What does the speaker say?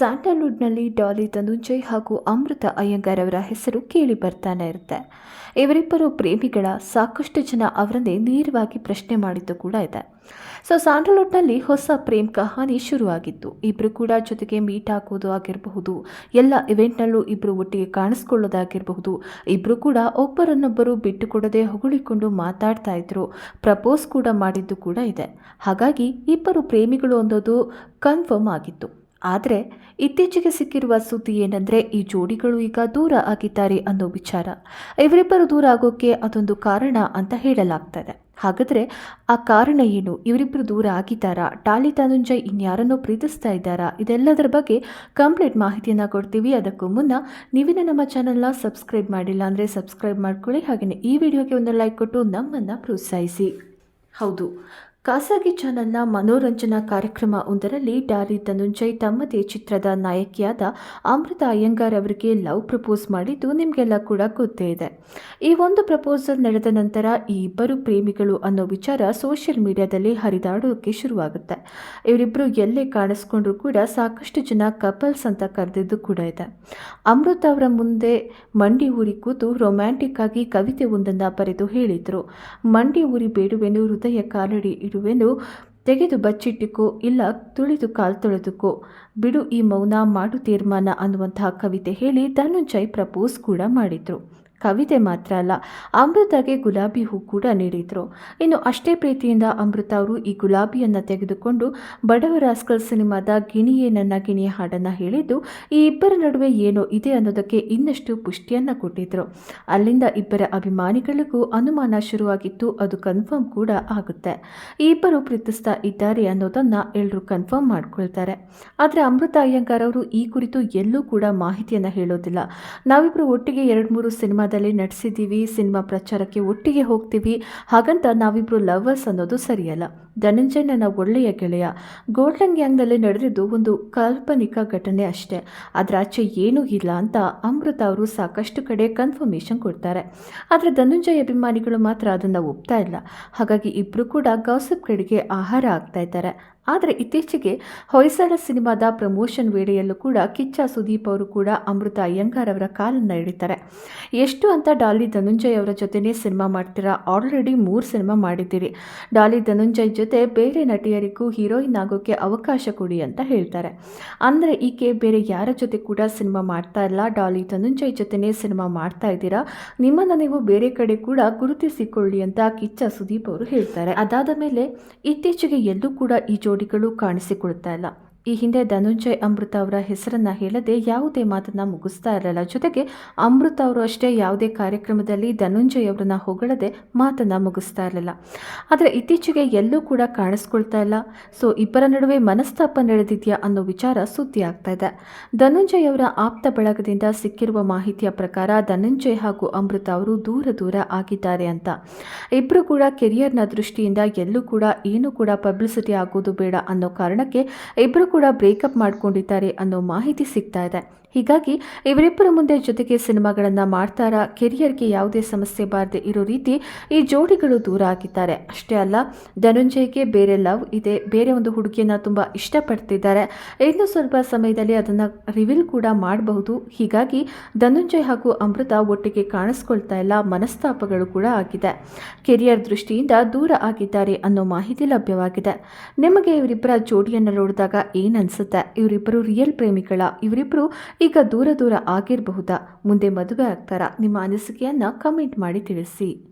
ಸ್ಯಾಂಡಲ್ವುಡ್ನಲ್ಲಿ ಡಾಲಿ ಧನುಂಜಯ್ ಹಾಗೂ ಅಮೃತ ಅಯ್ಯಂಗಾರ್ ಅವರ ಹೆಸರು ಕೇಳಿ ಬರ್ತಾನೆ ಇರುತ್ತೆ. ಇವರಿಬ್ಬರು ಪ್ರೇಮಿಗಳ ಸಾಕಷ್ಟು ಜನ ಅವರನ್ನೇ ನೇರವಾಗಿ ಪ್ರಶ್ನೆ ಮಾಡಿದ್ದು ಕೂಡ ಇದೆ. ಸೊ ಸ್ಯಾಂಡಲ್ವುಡ್ನಲ್ಲಿ ಹೊಸ ಪ್ರೇಮ್ ಕಹಾನಿ ಶುರುವಾಗಿತ್ತು. ಇಬ್ಬರು ಕೂಡ ಜೊತೆಗೆ ಮೀಟ್ ಹಾಕೋದು ಆಗಿರಬಹುದು, ಎಲ್ಲ ಇವೆಂಟ್ನಲ್ಲೂ ಇಬ್ಬರು ಒಟ್ಟಿಗೆ ಕಾಣಿಸ್ಕೊಳ್ಳೋದಾಗಿರಬಹುದು. ಇಬ್ಬರು ಕೂಡ ಒಬ್ಬರನ್ನೊಬ್ಬರು ಬಿಟ್ಟುಕೊಡದೆ ಹೊಗಳಿಕೊಂಡು ಮಾತಾಡ್ತಾ ಇದ್ರು. ಪ್ರಪೋಸ್ ಕೂಡ ಮಾಡಿದ್ದು ಕೂಡ ಇದೆ. ಹಾಗಾಗಿ ಇಬ್ಬರು ಪ್ರೇಮಿಗಳು ಅನ್ನೋದು ಕನ್ಫರ್ಮ್ ಆಗಿತ್ತು. ಆದರೆ ಇತ್ತೀಚೆಗೆ ಸಿಕ್ಕಿರುವ ಸುದ್ದಿ ಏನಂದರೆ, ಈ ಜೋಡಿಗಳು ಈಗ ದೂರ ಆಗಿದ್ದಾರೆ ಅನ್ನೋ ವಿಚಾರ. ಇವರಿಬ್ಬರು ದೂರ ಆಗೋಕ್ಕೆ ಅದೊಂದು ಕಾರಣ ಅಂತ ಹೇಳಲಾಗ್ತದೆ. ಹಾಗಾದರೆ ಆ ಕಾರಣ ಏನು? ಇವರಿಬ್ಬರು ದೂರ ಆಗಿದ್ದಾರಾ? ಟಾಲಿ ಧನುಂಜಯ್ ಇನ್ಯಾರನ್ನೋ ಪ್ರೀತಿಸ್ತಾ ಇದ್ದಾರಾ? ಇದೆಲ್ಲದರ ಬಗ್ಗೆ ಕಂಪ್ಲೀಟ್ ಮಾಹಿತಿಯನ್ನು ಕೊಡ್ತೀವಿ. ಅದಕ್ಕೂ ಮುನ್ನ ನೀವಿನ ನಮ್ಮ ಚಾನಲ್ನ ಸಬ್ಸ್ಕ್ರೈಬ್ ಮಾಡಿಲ್ಲ ಅಂದರೆ ಸಬ್ಸ್ಕ್ರೈಬ್ ಮಾಡ್ಕೊಳ್ಳಿ. ಹಾಗೆಯೇ ಈ ವಿಡಿಯೋಗೆ ಒಂದು ಲೈಕ್ ಕೊಟ್ಟು ನಮ್ಮನ್ನು ಪ್ರೋತ್ಸಾಹಿಸಿ. ಹೌದು. ಖಾಸಗಿ ಚಾನಲ್ನ ಮನೋರಂಜನಾ ಕಾರ್ಯಕ್ರಮ ಒಂದರಲ್ಲಿ ಡಾಲಿ ಧನುಂಜಯ್ ತಮ್ಮದೇ ಚಿತ್ರದ ನಾಯಕಿಯಾದ ಅಮೃತ ಅಯ್ಯಂಗಾರ್ ಅವರಿಗೆ ಲವ್ ಪ್ರಪೋಸ್ ಮಾಡಿದ್ದು ನಿಮಗೆಲ್ಲ ಕೂಡ ಗೊತ್ತೇ ಇದೆ. ಈ ಒಂದು ಪ್ರಪೋಸಲ್ ನಡೆದ ನಂತರ ಈ ಇಬ್ಬರು ಪ್ರೇಮಿಗಳು ಅನ್ನೋ ವಿಚಾರ ಸೋಷಿಯಲ್ ಮೀಡಿಯಾದಲ್ಲಿ ಹರಿದಾಡೋಕೆ ಶುರುವಾಗುತ್ತೆ. ಇವರಿಬ್ಬರು ಎಲ್ಲೇ ಕಾಣಿಸ್ಕೊಂಡ್ರೂ ಕೂಡ ಸಾಕಷ್ಟು ಜನ ಕಪಲ್ಸ್ ಅಂತ ಕರೆದಿದ್ದು ಕೂಡ ಇದೆ. ಅಮೃತ ಅವರ ಮುಂದೆ ಮಂಡಿ ಊರಿ ಕೂತು ರೊಮ್ಯಾಂಟಿಕ್ ಆಗಿ ಕವಿತೆ ಒಂದನ್ನು ಬರೆದು ಹೇಳಿದರು. ಮಂಡಿ ಊರಿ ಬೇಡುವೆನು ಹೃದಯ ಕಾಲಡಿ ಇಡುವೆನು ತೆಗೆದು ಬಚ್ಚಿಟ್ಟುಕೋ, ಇಲ್ಲ ತುಳಿದು ಕಾಲ್ ತೊಳೆದುಕೋ. ಬಿಡು ಈ ಮೌನ, ಮಾಡು ತೀರ್ಮಾನ ಅನ್ನುವಂತಹ ಕವಿತೆ ಹೇಳಿ ಧನುಂಜಯ್ ಪ್ರಪೋಸ್ ಕೂಡ ಮಾಡಿದರು. ಕವಿತೆ ಮಾತ್ರ ಅಲ್ಲ, ಅಮೃತಗೆ ಗುಲಾಬಿ ಹೂ ಕೂಡ ನೀಡಿದರು. ಇನ್ನು ಅಷ್ಟೇ ಪ್ರೀತಿಯಿಂದ ಅಮೃತ ಅವರು ಈ ಗುಲಾಬಿಯನ್ನು ತೆಗೆದುಕೊಂಡು ಬಡವರ ರಾಸ್ಕಲ್ ಸಿನಿಮಾದ ಗಿಣಿಯೇ ನನ್ನ ಗಿಣಿಯ ಹಾಡನ್ನು ಹೇಳಿದ್ದು, ಈ ಇಬ್ಬರ ನಡುವೆ ಏನೋ ಇದೆ ಅನ್ನೋದಕ್ಕೆ ಇನ್ನಷ್ಟು ಪುಷ್ಟಿಯನ್ನು ಕೊಟ್ಟಿದ್ರು. ಅಲ್ಲಿಂದ ಇಬ್ಬರ ಅಭಿಮಾನಿಗಳಿಗೂ ಅನುಮಾನ ಶುರುವಾಗಿತ್ತು, ಅದು ಕನ್ಫರ್ಮ್ ಕೂಡ ಆಗುತ್ತೆ. ಈ ಇಬ್ಬರು ಪ್ರೀತಿಸ್ತಾ ಇದ್ದಾರೆ ಅನ್ನೋದನ್ನು ಎಲ್ಲರೂ ಕನ್ಫರ್ಮ್ ಮಾಡ್ಕೊಳ್ತಾರೆ. ಆದರೆ ಅಮೃತ ಅಯ್ಯಂಗಾರ್ ಅವರು ಈ ಕುರಿತು ಎಲ್ಲೂ ಕೂಡ ಮಾಹಿತಿಯನ್ನು ಹೇಳೋದಿಲ್ಲ. ನಾವಿಬ್ಬರು ಒಟ್ಟಿಗೆ ಎರಡು ಮೂರು ಸಿನಿಮಾದಲ್ಲಿ ನಟಿಸಿದ್ದೀವಿ ಸಿನಿಮಾ ಪ್ರಚಾರಕ್ಕೆ ಒಟ್ಟಿಗೆ ಹೋಗ್ತೀವಿ. ಹಾಗಂತ ನಾವಿಬ್ಬರು ಲವರ್ಸ್ ಅನ್ನೋದು ಸರಿಯಲ್ಲ. ಧನಂಜಯ್ ಒಳ್ಳೆಯ ಗೆಳೆಯ. ಗೋಲ್ಡನ್ ಗ್ಯಾಂಗ್ನಲ್ಲಿ ನಡೆದಿದ್ದು ಒಂದು ಕಾಲ್ಪನಿಕ ಘಟನೆ ಅಷ್ಟೇ. ಅದರ ಆಚೆ ಏನೂ ಇಲ್ಲ ಅಂತ ಅಮೃತ ಅವರು ಸಾಕಷ್ಟು ಕಡೆ ಕನ್ಫರ್ಮೇಷನ್ ಕೊಡ್ತಾರೆ. ಆದರೆ ಧನುಂಜಯ್ ಅಭಿಮಾನಿಗಳು ಮಾತ್ರ ಅದನ್ನು ಒಪ್ತಾ ಇಲ್ಲ. ಹಾಗಾಗಿ ಇಬ್ಬರು ಕೂಡ ಗಾಸಿಪ್ ಕಡೆಗೆ ಆಹಾರ ಆಗ್ತಾ ಇದ್ದಾರೆ. ಆದರೆ ಇತ್ತೀಚೆಗೆ ಹೊಯ್ಸಳ ಸಿನಿಮಾದ ಪ್ರಮೋಷನ್ ವೇಳೆಯಲ್ಲೂ ಕೂಡ ಕಿಚ್ಚ ಸುದೀಪ್ ಅವರು ಕೂಡ ಅಮೃತ ಅಯ್ಯಂಗಾರ್ ಅವರ ಕಾಲನ್ನು ಹಿಡಿತಾರೆ ಎಷ್ಟು ಅಂತ ಡಾಲಿ ಧನುಂಜಯ್ ಅವರ ಜೊತೆನೇ ಸಿನಿಮಾ ಮಾಡ್ತೀರಾ? ಆಲ್ರೆಡಿ ಮೂರು ಸಿನಿಮಾ ಮಾಡಿದ್ದೀರಿ. ಡಾಲಿ ಧನುಂಜಯ್ ಜೊತೆ ಬೇರೆ ನಟಿಯರಿಗೂ ಹೀರೋಯಿನ್ ಆಗೋಕ್ಕೆ ಅವಕಾಶ ಕೊಡಿ ಅಂತ ಹೇಳ್ತಾರೆ. ಅಂದರೆ ಈಕೆ ಬೇರೆ ಯಾರ ಜೊತೆ ಕೂಡ ಸಿನಿಮಾ ಮಾಡ್ತಾ ಇಲ್ಲ. ಡಾಲಿ ಧನುಂಜಯ್ ಜೊತೆನೇ ಸಿನಿಮಾ ಮಾಡ್ತಾ ಇದ್ದೀರಾ? ನಿಮ್ಮನ್ನು ನೀವು ಬೇರೆ ಕಡೆ ಕೂಡ ಗುರುತಿಸಿಕೊಳ್ಳಿ ಅಂತ ಕಿಚ್ಚ ಸುದೀಪ್ ಅವರು ಹೇಳ್ತಾರೆ. ಅದಾದ ಮೇಲೆ ಇತ್ತೀಚೆಗೆ ಎಲ್ಲೂ ಕೂಡ ಈ ಜೋಡಿಗಳು ಕಾಣಿಸಿಕೊಳ್ತಾ ಇಲ್ಲ. ಈ ಹಿಂದೆ ಧನುಂಜಯ್ ಅಮೃತ ಅವರ ಹೆಸರನ್ನ ಹೇಳದೆ ಯಾವುದೇ ಮಾತನ್ನ ಮುಗಿಸ್ತಾ ಇರಲಿಲ್ಲ. ಜೊತೆಗೆ ಅಮೃತ ಅವರು ಅಷ್ಟೇ ಯಾವುದೇ ಕಾರ್ಯಕ್ರಮದಲ್ಲಿ ಧನುಂಜಯ್ ಅವರನ್ನ ಹೊಗಳದೆ ಮಾತನ್ನ ಮುಗಿಸ್ತಾ ಇರಲಿಲ್ಲ. ಆದರೆ ಇತ್ತೀಚೆಗೆ ಎಲ್ಲೂ ಕೂಡ ಕಾಣಿಸ್ಕೊಳ್ತಾ ಇಲ್ಲ. ಸೊ, ಇಬ್ಬರ ನಡುವೆ ಮನಸ್ತಾಪ ನಡೆದಿದೆಯಾ ಅನ್ನೋ ವಿಚಾರ ಸುದ್ದಿ ಆಗ್ತಾ ಇದೆ. ಧನುಂಜಯ್ ಅವರ ಆಪ್ತ ಬಳಗದಿಂದ ಸಿಕ್ಕಿರುವ ಮಾಹಿತಿಯ ಪ್ರಕಾರ ಧನುಂಜಯ್ ಹಾಗೂ ಅಮೃತ ಅವರು ದೂರ ದೂರ ಆಗಿದ್ದಾರೆ ಅಂತ. ಇಬ್ಬರು ಕೂಡ ಕೆರಿಯರ್ನ ದೃಷ್ಟಿಯಿಂದ ಎಲ್ಲೂ ಕೂಡ ಏನು ಕೂಡ ಪಬ್ಲಿಸಿಟಿ ಆಗೋದು ಬೇಡ ಅನ್ನೋ ಕಾರಣಕ್ಕೆ ಇಬ್ಬರು ಕೂಡ ಬ್ರೇಕಪ್ ಮಾಡ್ಕೊಂಡಿದ್ದಾರೆ ಅನ್ನೋ ಮಾಹಿತಿ ಸಿಗ್ತಾ ಇದೆ. ಹೀಗಾಗಿ ಇವರಿಬ್ಬರ ಮುಂದೆ ಜೊತೆಗೆ ಸಿನಿಮಾಗಳನ್ನು ಮಾಡ್ತಾರಾ? ಕೆರಿಯರ್ಗೆ ಯಾವುದೇ ಸಮಸ್ಯೆ ಬಾರದೆ ಇರೋ ರೀತಿ ಈ ಜೋಡಿಗಳು ದೂರ ಆಗಿದ್ದಾರೆ. ಅಷ್ಟೇ ಅಲ್ಲ, ಧನುಂಜಯ್ಗೆ ಬೇರೆ ಲವ್ ಇದೆ. ಬೇರೆ ಒಂದು ಹುಡುಗಿಯನ್ನು ತುಂಬ ಇಷ್ಟಪಡ್ತಿದ್ದಾರೆ. ಇನ್ನು ಸ್ವಲ್ಪ ಸಮಯದಲ್ಲಿ ಅದನ್ನು ರಿವೀಲ್ ಕೂಡ ಮಾಡಬಹುದು. ಹೀಗಾಗಿ ಧನುಂಜಯ್ ಹಾಗೂ ಅಮೃತ ಒಟ್ಟಿಗೆ ಕಾಣಿಸ್ಕೊಳ್ತಾ ಇಲ್ಲ. ಮನಸ್ತಾಪಗಳು ಕೂಡ ಆಗಿದೆ. ಕೆರಿಯರ್ ದೃಷ್ಟಿಯಿಂದ ದೂರ ಆಗಿದ್ದಾರೆ ಅನ್ನೋ ಮಾಹಿತಿ ಲಭ್ಯವಾಗಿದೆ. ನಿಮಗೆ ಇವರಿಬ್ಬರ ಜೋಡಿಯನ್ನು ನೋಡಿದಾಗ ಏನು ಅನಿಸುತ್ತೆ? ಇವರಿಬ್ಬರು ರಿಯಲ್ ಪ್ರೇಮಿಗಳ? ಇವರಿಬ್ಬರು ಈಗ ದೂರ ದೂರ ಆಗಿರಬಹುದಾ? ಮುಂದೆ ಮದುವೆ ಆಗ್ತಾರಾ? ನಿಮ್ಮ ಅನಿಸಿಕೆಯನ್ನು ಕಮೆಂಟ್ ಮಾಡಿ ತಿಳಿಸಿ.